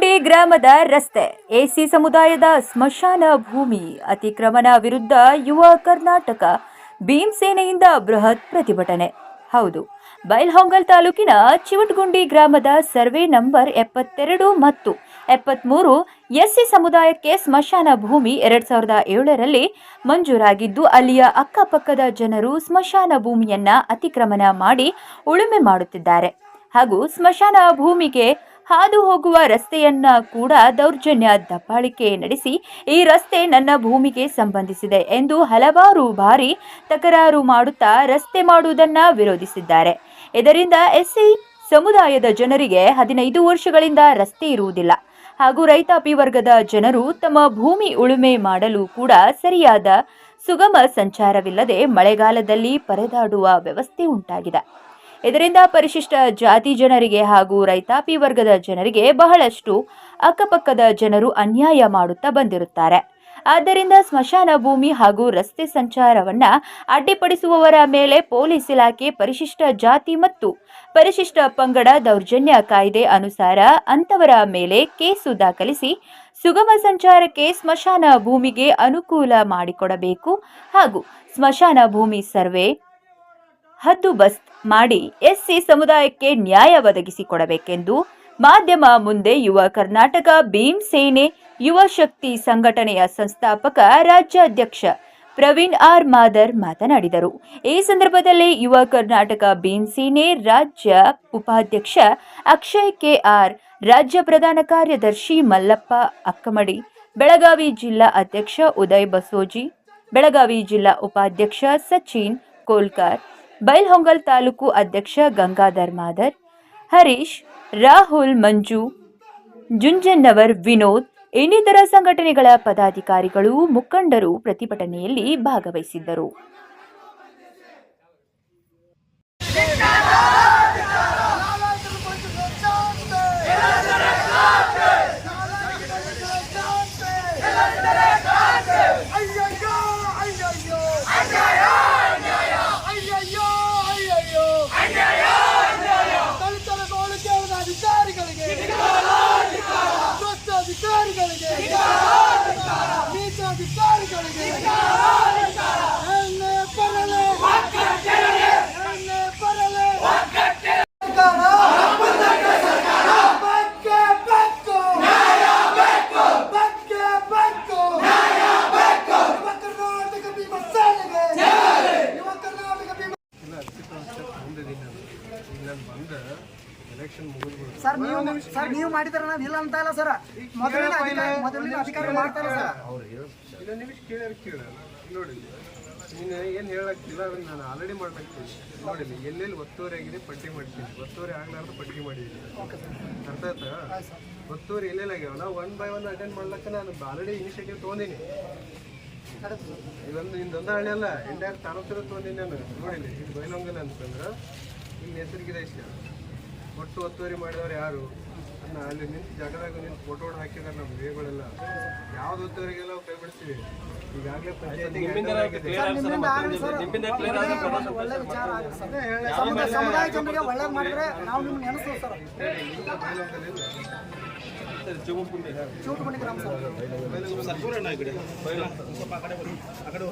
ಗ್ರಾಮದ ರಸ್ತೆ, ಎಸಿ ಸಮುದಾಯದ ಸ್ಮಶಾನ ಭೂಮಿ, ಅತಿಕ್ರಮಣ ವಿರುದ್ಧ ಯುವ ಕರ್ನಾಟಕ, ಭೀಮ್ ಸೇನೆಯಿಂದ ಬೃಹತ್ ಪ್ರತಿಭಟನೆ. ಹೌದು, ಬೈಲ್ಹೊಂಗಲ್ ತಾಲೂಕಿನ ಚಿವಟ್ಗುಂಡಿ ಗ್ರಾಮದ ಸರ್ವೆ ನಂಬರ್ ಎಪ್ಪತ್ತೆರಡು ಮತ್ತು ಎಪ್ಪತ್ಮೂರು ಎಸ್ಸಿ ಸಮುದಾಯಕ್ಕೆ ಸ್ಮಶಾನ ಭೂಮಿ ಎರಡು ಸಾವಿರದ ಏಳರಲ್ಲಿ ಮಂಜೂರಾಗಿದ್ದು, ಅಲ್ಲಿಯ ಅಕ್ಕಪಕ್ಕದ ಜನರು ಸ್ಮಶಾನ ಭೂಮಿಯನ್ನ ಅತಿಕ್ರಮಣ ಮಾಡಿ ಉಳುಮೆ ಮಾಡುತ್ತಿದ್ದಾರೆ. ಹಾಗೂ ಸ್ಮಶಾನ ಭೂಮಿಗೆ ಹಾದು ಹೋಗುವ ರಸ್ತೆಯನ್ನ ಕೂಡ ದೌರ್ಜನ್ಯ ದಬ್ಬಾಳಿಕೆ ನಡೆಸಿ ಈ ರಸ್ತೆ ನನ್ನ ಭೂಮಿಗೆ ಸಂಬಂಧಿಸಿದೆ ಎಂದು ಹಲವಾರು ಬಾರಿ ತಕರಾರು ಮಾಡುತ್ತಾ ರಸ್ತೆ ಮಾಡುವುದನ್ನ ವಿರೋಧಿಸಿದ್ದಾರೆ. ಇದರಿಂದ ಎಸ್ಸಿ ಸಮುದಾಯದ ಜನರಿಗೆ ಹದಿನೈದು ವರ್ಷಗಳಿಂದ ರಸ್ತೆ ಇರುವುದಿಲ್ಲ. ಹಾಗೂ ರೈತಾಪಿ ವರ್ಗದ ಜನರು ತಮ್ಮ ಭೂಮಿ ಉಳುಮೆ ಮಾಡಲು ಕೂಡ ಸರಿಯಾದ ಸುಗಮ ಸಂಚಾರವಿಲ್ಲದೆ ಮಳೆಗಾಲದಲ್ಲಿ ಪರದಾಡುವ ವ್ಯವಸ್ಥೆ ಉಂಟಾಗಿದೆ. ಇದರಿಂದ ಪರಿಶಿಷ್ಟ ಜಾತಿ ಜನರಿಗೆ ಹಾಗೂ ರೈತಾಪಿ ವರ್ಗದ ಜನರಿಗೆ ಬಹಳಷ್ಟು ಅಕ್ಕಪಕ್ಕದ ಜನರು ಅನ್ಯಾಯ ಮಾಡುತ್ತಾ ಬಂದಿರುತ್ತಾರೆ. ಆದ್ದರಿಂದ ಸ್ಮಶಾನ ಭೂಮಿ ಹಾಗೂ ರಸ್ತೆ ಸಂಚಾರವನ್ನ ಅಡ್ಡಿಪಡಿಸುವವರ ಮೇಲೆ ಪೊಲೀಸ್ ಇಲಾಖೆ ಪರಿಶಿಷ್ಟ ಜಾತಿ ಮತ್ತು ಪರಿಶಿಷ್ಟ ಪಂಗಡ ದೌರ್ಜನ್ಯ ಕಾಯ್ದೆ ಅನುಸಾರ ಅಂತವರ ಮೇಲೆ ಕೇಸು ದಾಖಲಿಸಿ ಸುಗಮ ಸಂಚಾರಕ್ಕೆ ಸ್ಮಶಾನ ಭೂಮಿಗೆ ಅನುಕೂಲ ಮಾಡಿಕೊಡಬೇಕು ಹಾಗೂ ಸ್ಮಶಾನ ಭೂಮಿ ಸರ್ವೆ ಹದ್ದುಬಸ್ತ್ ಮಾಡಿ ಎಸ್ಸಿ ಸಮುದಾಯಕ್ಕೆ ನ್ಯಾಯ ಒದಗಿಸಿಕೊಡಬೇಕೆಂದು ಮಾಧ್ಯಮ ಮುಂದೆ ಯುವ ಕರ್ನಾಟಕ ಭೀಮ್ ಸೇನೆ ಯುವ ಶಕ್ತಿ ಸಂಘಟನೆಯ ಸಂಸ್ಥಾಪಕ ರಾಜ್ಯಾಧ್ಯಕ್ಷ ಪ್ರವೀಣ್ ಆರ್ ಮಾದರ್ ಮಾತನಾಡಿದರು. ಈ ಸಂದರ್ಭದಲ್ಲಿ ಯುವ ಕರ್ನಾಟಕ ಭೀಮ್ ಸೇನೆ ರಾಜ್ಯ ಉಪಾಧ್ಯಕ್ಷ ಅಕ್ಷಯ್ ಕೆ ಆರ್ ರಾಜ್ಯ ಪ್ರಧಾನ ಕಾರ್ಯದರ್ಶಿ ಮಲ್ಲಪ್ಪ ಅಕ್ಕಮಡಿ, ಬೆಳಗಾವಿ ಜಿಲ್ಲಾ ಅಧ್ಯಕ್ಷ ಉದಯ್ ಬಸೋಜಿ, ಬೆಳಗಾವಿ ಜಿಲ್ಲಾ ಉಪಾಧ್ಯಕ್ಷ ಸಚಿನ್ ಕೋಲ್ಕರ್ ಬೈಲ್ಹೊಂಗಲ್ ತಾಲೂಕು ಅಧ್ಯಕ್ಷ ಗಂಗಾಧರ್ ಮಾದರ್, ಹರೀಶ್, ರಾಹುಲ್, ಮಂಜು, ಜುಂಜನ್ನವರ್, ವಿನೋದ್ ಇನ್ನಿತರ ಸಂಘಟನೆಗಳ ಪದಾಧಿಕಾರಿಗಳು, ಮುಖಂಡರು ಪ್ರತಿಭಟನೆಯಲ್ಲಿ ಭಾಗವಹಿಸಿದ್ದರು. চলে যাবে। ಸರ್ ನೀವು ಸರ್ ನೀವು ಮಾಡಿದ್ರೆ ನಾವು ಇಲ್ಲ ಅಂತ ಇಲ್ಲ ಸರ್. ಮೊದಲಿನ ಅಧಿಕಾರಿ ಮೊದಲಿನ ಅಧಿಕಾರಿ ಮಾಡ್ತಾರೆ ಸರ್. ಇನ್ನೊಂದು ನಿಮಿಷ ಕೇಳ ನೋಡಿ ನೀನು ಏನು ಹೇಳಕ್ತಿಲ್ಲ ಅದನ್ನ ನಾನು ಆಲ್ರೆಡಿ ಮಾಡ್ಬೇಕು. ನೋಡಿ ಎಲ್ಲೆಲ್ಲಿ ಒತ್ತುವರಿ ಆಗಿದೆ ಪಟ್ಟಿ ಮಾಡ್ತೀನಿ ಒತ್ತುವರಿ ಆಗ್ಲಾರ್ದು ಪಟ್ಟಿ ಮಾಡಿದ್ದೀನಿ. ಅರ್ಥ ಆಯ್ತಾ? ಒತ್ತುವರಿ ಎಲ್ಲೆಲ್ಲಿ ಆಗ್ಯಾವಲ್ಲ? ಒನ್ ಬೈ ಒನ್ ಅಟೆಂಡ್ ಮಾಡ್ಲಕ್ಕ ನಾನು ಆಲ್ರೆಡಿ ಇನಿಷಿಯೇಟಿವ್ ತೊಗೊಂಡಿನಿ. ಇದೊಂದು ನಿಂದೊಂದು ಹಳ್ಳಿ ಅಲ್ಲ. ಎಂಟೈರ್ ತಾಲೂಕಿನ ತೊಗೊಂಡಿನಿ ನಾನು. ನೋಡಿಲಿ ಇದು ಬೈಲೊಂಗಲ್ಲ ಅಂತಂದ್ರೆ ಈಗ ಹೆಸರಿಗಿದೆ ಇಷ್ಟ. ಒಟ್ಟು ಒತ್ತುವರಿ ಮಾಡಿದವ್ರು ಯಾರು? ಅನ್ನ ಅಲ್ಲಿ ನಿಂತು ಜಾಗದಾಗ ನಿಂತು ಫೋಟೋ ಹಾಕಿದಾರೆ ನಮ್ಮ ವೇಗಳೆಲ್ಲ ಯಾವ್ದು ಒತ್ತುವರಿಗೆಲ್ಲ ಕೈ ಬಿಡ್ತೀವಿ ಈಗಾಗಲೇ ಪಂಚಾಯತಿಗೆ ಒಳ್ಳೆ- ಮಾಡಿದ್ರೆ ನಾವು ನಿಮ್ಗೆ ನೆನೆಸ್ತೀವಿ ಸರ್. ಸರ್.